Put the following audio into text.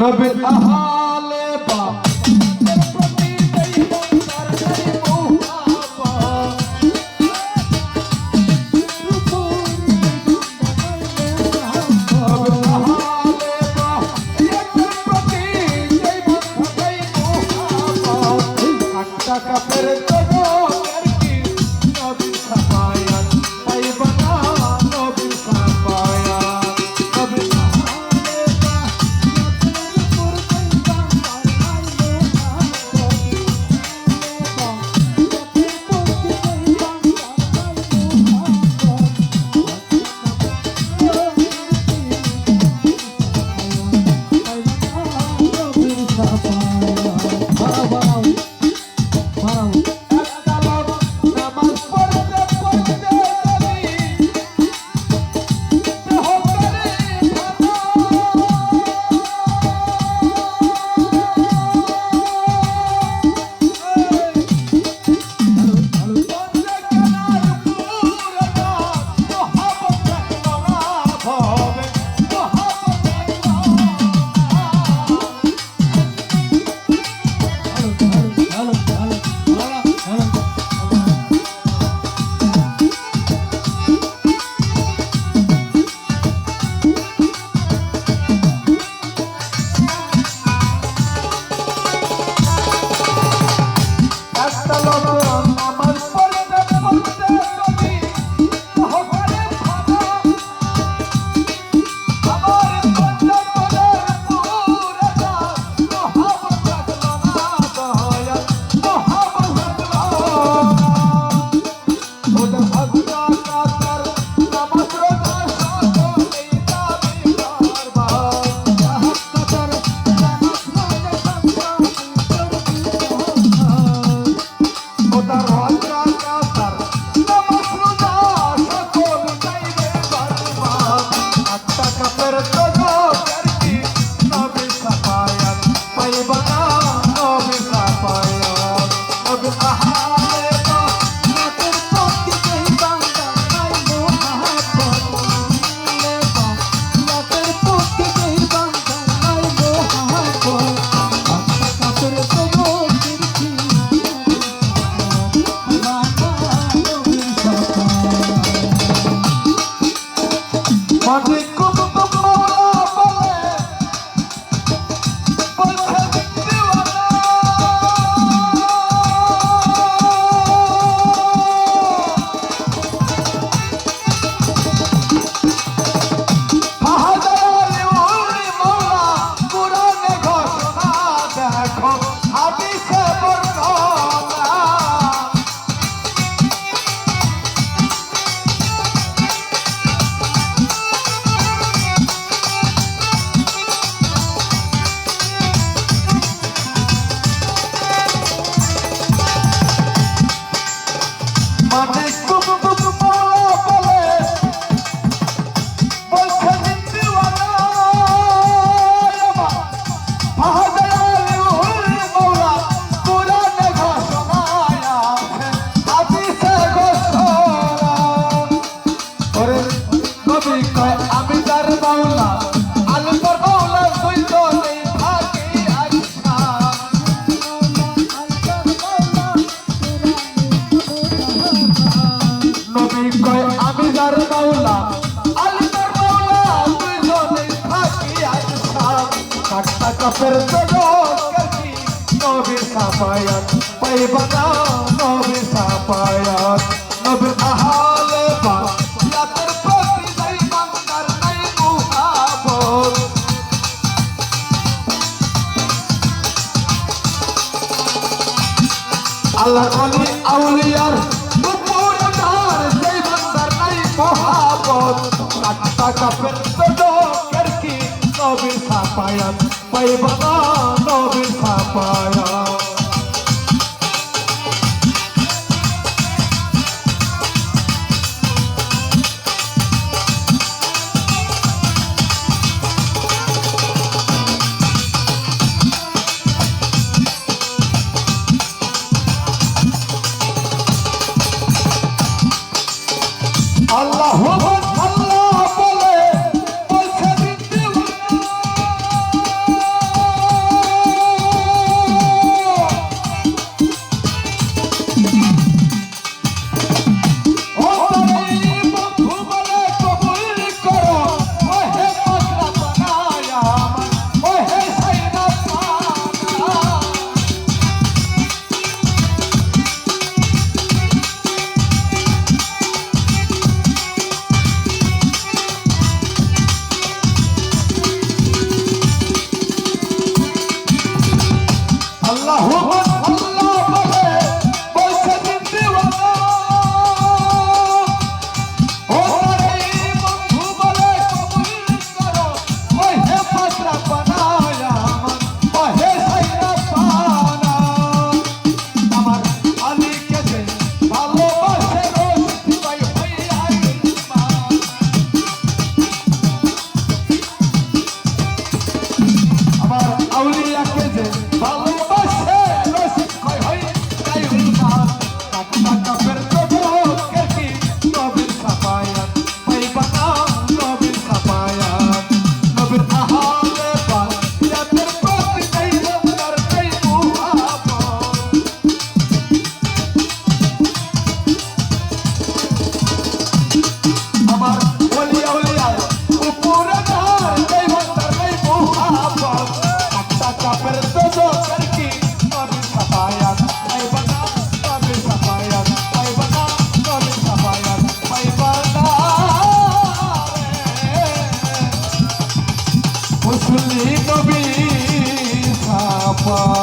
নবীন আহা কয়, আমি যার মাওলা, আল্লাহর মাওলা দুজনে থাকি আর সাপ কাটা কাপের তদকের কি নবীর সাফায়াত পাইবা না নবীর সাফায়াত। আল্লাহ আউলিয়ার জগৎ কাটটা কাপের দোকের কি নবীর সাপায়াত পাইবা নবীর সাপায়াত apart.